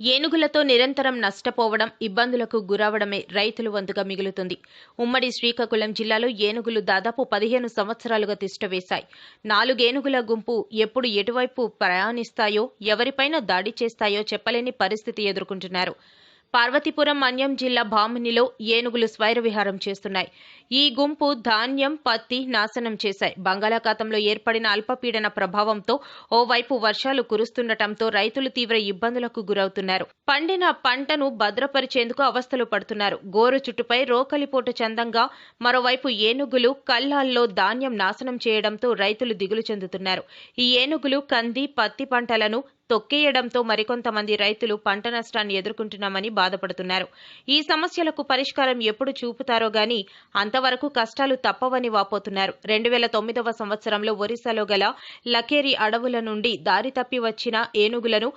ఏనుగులతో నిరంతరం నష్టపోవడం ఇబ్బందులకు గురవడమే రైతులు వంతుగా మిగులుతుంది. ఉమ్మడి శ్రీకాకుళం జిల్లాలో ఏనుగులు దాదాపు పదిహేను సంవత్సరాలుగా తిష్టవేశాయి. నాలుగేనుగుల గుంపు ఎప్పుడు ఎటువైపు ప్రయాణిస్తాయో ఎవరిపైన దాడి చేస్తాయో చెప్పలేని పరిస్థితి ఎదుర్కొంటున్నారు. పార్వతీపురం మన్యం జిల్లా భామినిలో ఏనుగులు స్వైర విహారం చేస్తున్నాయి. ఈ గుంపు ధాన్యం పత్తి నాశనం చేశాయి. బంగాళాఖాతంలో ఏర్పడిన అల్పపీడన ప్రభావంతో ఓవైపు వర్షాలు కురుస్తుండటంతో రైతులు తీవ్ర ఇబ్బందులకు గురవుతున్నారు. పండిన పంటను భద్రపరిచేందుకు అవస్థలు పడుతున్నారు. గోరు చుట్టుపై రోకలిపోటు చందంగా మరోవైపు ఏనుగులు కల్లాల్లో ధాన్యం నాశనం చేయడంతో రైతులు దిగులు చెందుతున్నారు. ఈ ఏనుగులు కంది పత్తి పంటలను తొక్కేయడంతో మరికొంతమంది రైతులు పంట నష్టాన్ని ఎదుర్కొంటున్నామని బాధపడుతున్నారు. ఈ సమస్యలకు పరిష్కారం ఎప్పుడు చూపుతారో గాని అంతవరకు కష్టాలు తప్పవని వాపోతున్నారు. రెండు వేల తొమ్మిదవ సంవత్సరంలో ఒరిస్సాలో గల లకేరి అడవుల నుండి దారి తప్పి వచ్చిన ఏనుగులను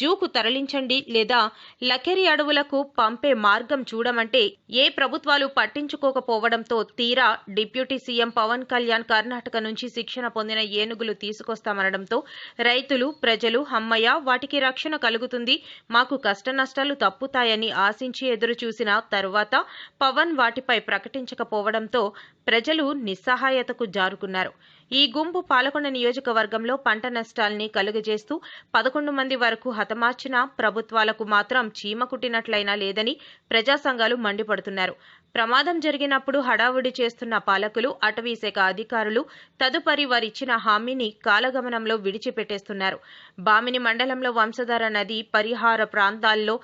జూకు తరలించండి లేదా లకేరి అడవులకు పంపే మార్గం చూడమంటే ఏ ప్రభుత్వాలు పట్టించుకోకపోవడంతో తీరా డిప్యూటీ సీఎం పవన్ కళ్యాణ్ కర్ణాటక నుంచి శిక్షణ పొందిన ఏనుగులు తీసుకొస్తామనడంతో రైతులు ప్రజలు హమ్మయ్య వాటికి రక్షణ కలుగుతుంది. మాకు కష్ట నష్టాలు తప్పుతాయని ఆశించి ఎదురు చూసిన తరువాత పవన్ వాటిపై ప్రకటించకపోవడంతో ప్రజలు నిస్సహాయతకు జారుకున్నారు. ఈ గుంపు పాలకొండ నియోజకవర్గంలో పంట నష్టాల్ని కలుగజేస్తూ పదకొండు మంది వరకు హతమార్చిన ప్రభుత్వాలకు మాత్రం చీమ కుట్టినట్లయినా లేదని ప్రజా సంఘాలు మండిపడుతున్నారు. ప్రమాదం జరిగినప్పుడు హడావుడి చేస్తున్న పాలకులు అటవీశాఖ అధికారులు తదుపరి వారిచ్చిన హామీని కాలగమనంలో విడిచిపెట్టేస్తున్నారు. బామిని మండలంలో వంశధార నది పరిహార ప్రాంతాల్లో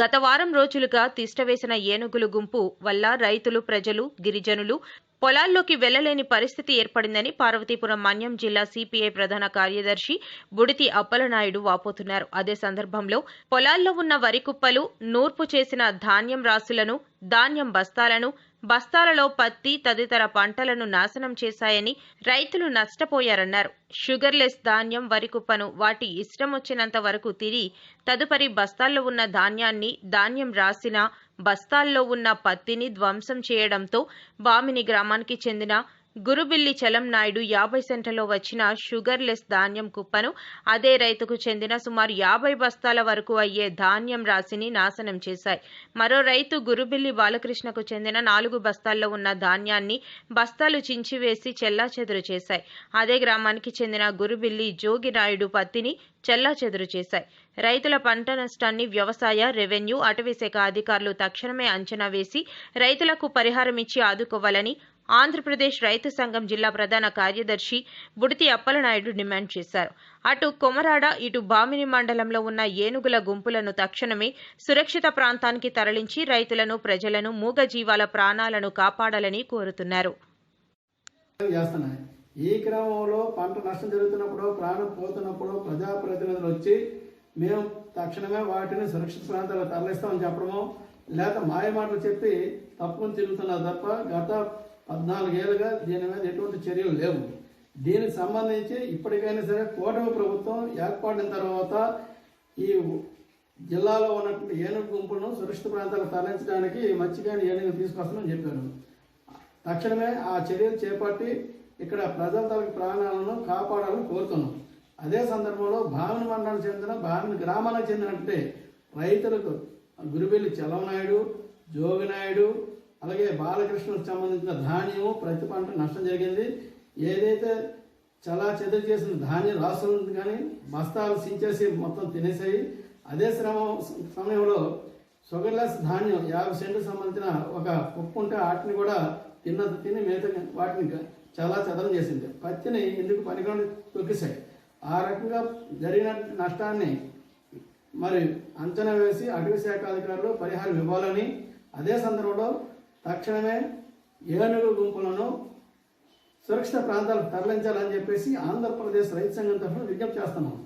గత వారం రోజులుగా తిష్టవేసిన ఏనుగులు గుంపు వల్ల రైతులు ప్రజలు గిరిజనులు పొలాల్లోకి వెళ్ళలేని పరిస్థితి ఏర్పడిందని పార్వతీపురం మన్యం జిల్లా సిపిఐ ప్రధాన కార్యదర్శి బుడితి అప్పలనాయుడు వాపోతున్నారు. అదే సందర్భంలో పొలాల్లో ఉన్న వరి కుప్పలు నూర్పు చేసిన ధాన్యం రాసులను ధాన్యం బస్తాలను బస్తాలలో పత్తి తదితర పంటలను నాశనం చేశాయని రైతులు నష్టపోయారన్నారు. షుగర్లెస్ ధాన్యం వరి కుప్పను వాటి ఇష్టం వచ్చినంత వరకు తిరి తదుపరి బస్తాల్లో ఉన్న ధాన్యాన్ని ధాన్యం రాసిన బస్తాల్లో ఉన్న పత్తిని ధ్వంసం చేయడంతో బామిని గ్రామానికి చెందిన గురుబిల్లి చలం నాయుడు యాభై సెంటర్లో వచ్చిన షుగర్లెస్ ధాన్యం కుప్పను అదే రైతుకు చెందిన సుమారు యాభై బస్తాల వరకు అయ్యే ధాన్యం రాశిని నాశనం చేశాయి. మరో రైతు గురుబిల్లి బాలకృష్ణకు చెందిన నాలుగు బస్తాల్లో ఉన్న ధాన్యాన్ని బస్తాలు చించివేసి చెల్లాచెదురు చేశాయి. అదే గ్రామానికి చెందిన గురుబిల్లి జోగి నాయుడు పత్తిని చెల్లాచెదురు చేశాయి. రైతుల పంట నష్టాన్ని వ్యవసాయ రెవెన్యూ అటవీశాఖ అధికారులు తక్షణమే అంచనా వేసి రైతులకు పరిహారం ఇచ్చి ఆదుకోవాలని ఆంధ్రప్రదేశ్ రైతు సంఘం జిల్లా ప్రధాన కార్యదర్శి బుడితి అప్పలనాయుడు డిమాండ్ చేశారు. అటు కొమరాడ ఇటు బామిని మండలంలో ఉన్న ఏనుగుల గుంపులను తక్షణమే సురక్షిత ప్రాంతానికి తరలించి రైతులను ప్రజలను మూగజీవాల ప్రాణాలను కాపాడాలని కోరుతున్నారు. ఈ క్రమంలో పంట నష్టం జరుగుతున్నప్పుడు ప్రాణం పోతున్నప్పుడు ప్రజాప్రతినిధులు వచ్చి మేము తక్షణమే వాటిని సురక్షిత ప్రాంతాలకు తరలిస్తామని చెప్పడము లేక మాయమాటలు చెప్పి తప్పుని తిరుగుతున్నారు తప్ప గత పద్నాలుగేళ్ళుగా దీని మీద ఎటువంటి చర్యలు లేవు. దీనికి సంబంధించి ఇప్పటికైనా సరే కూటమి ప్రభుత్వం ఏర్పడిన తర్వాత ఈ జిల్లాలో ఉన్నటువంటి ఏనుగు గుంపులను సురక్షిత ప్రాంతాలకు తరలించడానికి మత్స్యకాయ ఏనుగు తీసుకొస్తామని చెప్పారు. తక్షణమే ఆ చర్యలు చేపట్టి ఇక్కడ ప్రజల తరగతి ప్రాణాలను కాపాడాలని కోరుతున్నాం. అదే సందర్భంలో భావన మండలం చెందిన భావన గ్రామానికి చెందినట్టే రైతులకు గురుబెల్లి చలవనాయుడు జోగినాయుడు అలాగే బాలకృష్ణకు సంబంధించిన ధాన్యము ప్రతి పంట నష్టం జరిగింది. ఏదైతే చలా చెదురు చేసిన ధాన్యం రాసులు కానీ బస్తాలు సించేసి మొత్తం తినేసాయి. అదే శ్రమ సమయంలో షుగర్లెస్ ధాన్యం యాభై సెంటు సంబంధించిన ఒక కుప్పు ఉంటే వాటిని కూడా తిన్న తిని మిగతా వాటిని చాలా చదరం చేసింది. పత్తిని ఎందుకు పనికొని తొక్కిసాయి ఆ రకంగా జరిగిన నష్టాన్ని మరి అంచనా వేసి అటవీ శాఖ అధికారులు పరిహారం ఇవ్వాలని అదే సందర్భంలో తక్షణమే ఏనుగు గుంపులను సురక్షిత ప్రాంతాలకు తరలించాలని చెప్పేసి ఆంధ్రప్రదేశ్ రైతు సంఘం తరఫున విజ్ఞప్తి చేస్తున్నాం.